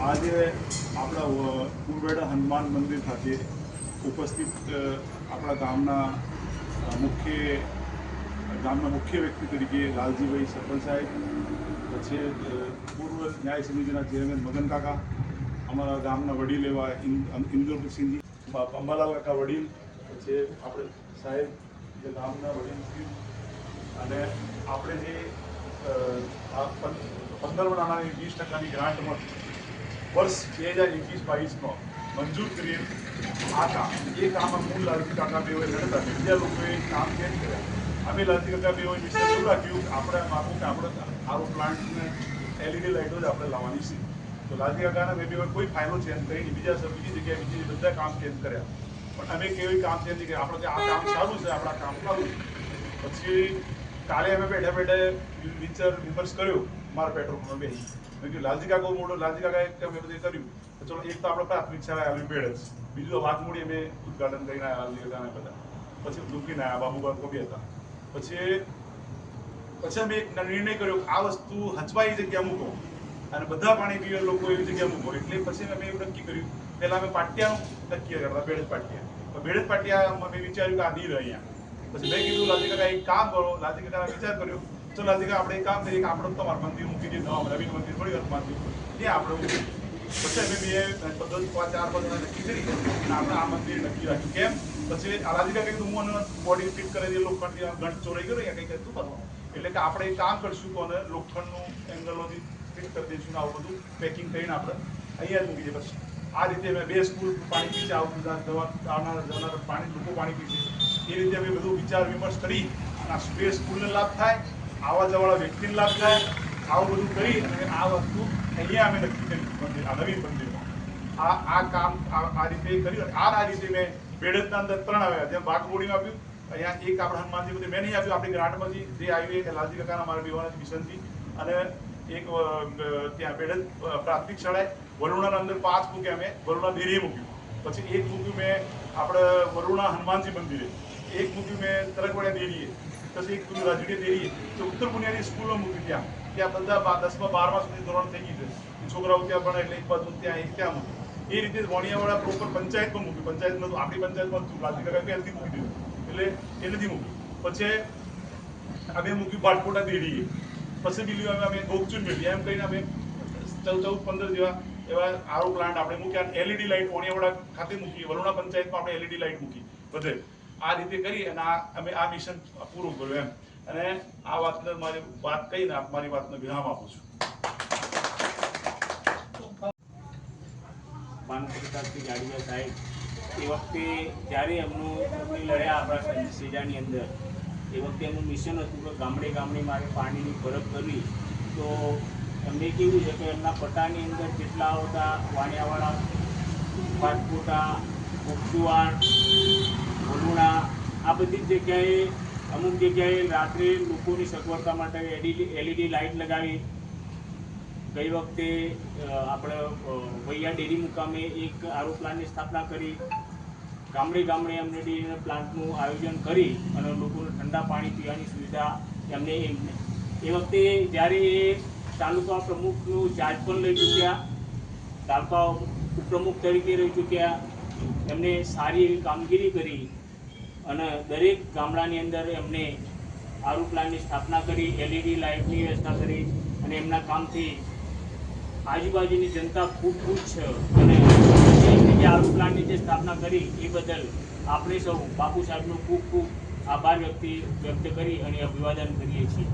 આજે આપણા વ- હનુમાન મંદિર ખાતે ઉપસ્થિત આપણા ગામના મુખ્ય ગામના મુખ્ય વ્યક્તિ તરીકે લાલજીભાઈ સરપંચ સાહેબ, પછી પૂર્વ ન્યાય સમિતિના ચેરમેન મગન કાકા, અમારા ગામના વડીલ એવા ઇન- ઇન્દ્રસિંહજી અંબાલાલ કાકા વડીલ, પછી આપણે સાહેબ, જે ગામના વડીલ અને આપણે જે પંદર નાણાંની વીસ ટકાની ગ્રાન્ટમાં વર્ષ બે હજાર એકવીસ બાવીસમાં મંજૂર કરી આ કામ એ કામ મૂળ લાલજી કાકા બેઓએ લડતા બીજા લોકોએ કામ કેમ કર્યા? અમે લાલજી કાકા બેઓએ વિશે એવું રાખ્યું કે આપણે માગું કે આપણે આરો પ્લાન્ટને એલઈડી લાઇટો જ આપણે લાવવાની છે. તો લાલજી કાકાના બે બેઓએ કોઈ ફાયદો ચેન્જ કરી નહીં. બીજા બીજી જગ્યાએ બીજી બધા કામ ચેન્જ કર્યા. પણ અમે કેવી કામ ચેન્જ કર્યા આપણે આ કામ સારું છે, આપણા કામ સારું. પછી કાલે અમે બેઠા બેઠા વિચાર વિમર્શ કર્યો મારા પેટ્રોલમાં બે મેં કીધું, લાલજી કાકો મોડો લાલજી કાકા એક અમે બધું કર્યું. તો ચલો, એક તો આપણે પ્રાથમિક શાળા આવી પેડ જ. બીજું વાત મૂડી અમે ઉદઘાટન કરીને આવ્યા, લાલજી કાકાના બધા. પછી દુખીને આવ્યા બાબુ બાપુ બી હતા. પછી પછી અમે એક નિર્ણય કર્યો આ વસ્તુ હચવાઈ જગ્યા મૂકો અને બધા પાણી પીવા લોકો એવી જગ્યા મૂકો. એટલે પછી અમે એવું નક્કી કર્યું. પહેલાં અમે પાટિયાનું નક્કી કરતા બેડજ પાટિયા. તો બેડજ પાટિયા અમે વિચાર્યું કે આ નહીં રહે અહીંયા. પછી મેં કીધું લાલજી કાકા એક કામ કરો. લાલજી કાકા વિચાર કર્યો તો લાલજી કાકા આપણે એક કામ કરીએ કે આપણે તમારું મંદિર મૂકી દઈએ નવા રવિ મંદિર થોડી વાર મંદિર આપણે મૂકીએ. પછી અમે બે બધો પાંચ, ચાર પાંચ નક્કી કરી અને આપણે આ મંદિર નક્કી રાખ્યું. કેમ? પછી લાલજી કાકા કીધું, હું બોડી ફિટ કરી દઈએ લોખંડની આમ ગંઠ ચોરાઈ ગયો કંઈક હતું કરવાનું. એટલે કે આપણે એક કામ કરશું કોને લોખંડનું એંગલોથી ફિટ કરી દઈશું ને આવું બધું પેકિંગ કરીને આપણે અહીંયા જ મૂકી દઈએ. પછી આ રીતે અમે બે સ્કૂલ પાણી પીશે, આવું બધા દવા આવનાર પાણી, લોકો પાણી પીશે. એ રીતે અમે બધું વિચાર વિમર્શ કરી આ સ્પેસ સ્કૂલને લાભ થાય, આવા જવાળા વ્યક્તિને લાભ થાય, આવું બધું કરી અને આ વસ્તુ અહીંયા અમે નક્કી કરી. મંદિર, આ નવી મંદિરમાં. આ આ કામ, આ રીતે કર્યું આ આ રીતે મેં બેડજના અંદર ત્રણ આવ્યા. જેમ બાગબોડીમાં આપ્યું, અહીંયા એક આપણે હનુમાનજી બધું મેં નહીં આપ્યું, આપણી ગ્રાન્ટમાંથી જે આવ્યું એ લાલજી કાકાના, મારા બીવાના મિશનથી. અને એક ત્યાં બેડજ પ્રાથમિક શાળાએ વરુણાના અંદર પાંચ મૂક્યા મેં, વરુણા ડેરીએ મૂક્યું. પછી એક મૂક્યું મેં આપણે વરુણા હનુમાનજી મંદિરે. એક મૂક્યું મેં તરકવાડિયા દેરીએ પછી એક મૂક્યું રાજડીએ દેરીએ તો ઉત્તર બુનિયાદી સ્કૂલમાં મૂક્યું ત્યાં. ત્યાં બધા દસમા બારમા સુધી ધોરણ થઈ ગયું છે. છોકરાઓ ત્યાં ભણે, એટલે એક બાજુ ત્યાં, એક ત્યાં મૂક્યું એ રીતે વણિયાવાળા પ્રોપર પંચાયતમાં મૂક્યું. પંચાયતમાં આપણી પંચાયતમાં હતું કાકા નથી મૂકી દીધું. એટલે એ નથી મૂક્યું. પછી અમે મૂક્યું બાટકોટા દેડીએ પછી બીજું અમે અમે ગોપચુન મેળવી. એમ કરીને અમે ચૌદ ચૌદ, પંદર જેવા એવા આરો પ્લાન્ટ આપણે મૂક્યા. એલઈડી લાઇટ વણિયાવાડા ખાતે મૂકી વરુણા પંચાયતમાં આપણે એલઈડી લાઇટ મૂકી. બધે. આ રીતે કરી અને આ અમે આ મિશન પૂરું કર્યું એમ. અને આ વાતને મારી વાત કહીને મારી વાતને વિરામ આપું છું. માનસિકતાથી જાડેજા સાહેબ એ વખતે જ્યારે એમનું ચૂંટણી લડ્યા આપણા સેજાની અંદર, એ વખતે એમનું મિશન હતું કે ગામડે ગામડે મારે પાણીની ફરક કરવી. તો એમને કેવું છે કે એમના પટ્ટાની અંદર જેટલા આવતા વાણિયાવાળા, પાટકોટા કોકસુવાણ વલુણા આ બધી જગ્યાએ અમુક જગ્યાએ રાત્રે લોકોની સગવડતા માટે એલઈડી એલઈડી લાઇટ લગાવી. ગઈ વખતે આપણે વૈયા ડેરી મુકામે એક આરો પ્લાન્ટની સ્થાપના કરી. ગામડે ગામડે એમને ડેરી પ્લાન્ટનું આયોજન કરી અને લોકોને ઠંડા પાણી પીવાની સુવિધા એમને એમને એ વખતે જ્યારે એ તાલુકા પ્રમુખનું ચાર્જ પણ લઈ ચૂક્યા. તાલુકા ઉપપ્રમુખ તરીકે રહી ચૂક્યા. એમને સારી એવી કામગીરી કરી અને દરેક ગામડાની અંદર એમને આરુ પ્લાન્ટની સ્થાપના કરી એલઈડી લાઇટની વ્યવસ્થા કરી અને એમના કામથી આજુબાજુની જનતા ખૂબ ખુશ છે. અને જે આરુ પ્લાન્ટની જે સ્થાપના કરી એ બદલ આપણે સૌ બાપુ સાહેબનો ખૂબ ખૂબ આભાર વ્યક્તિ વ્યક્ત કરી અને અભિવાદન કરીએ છીએ.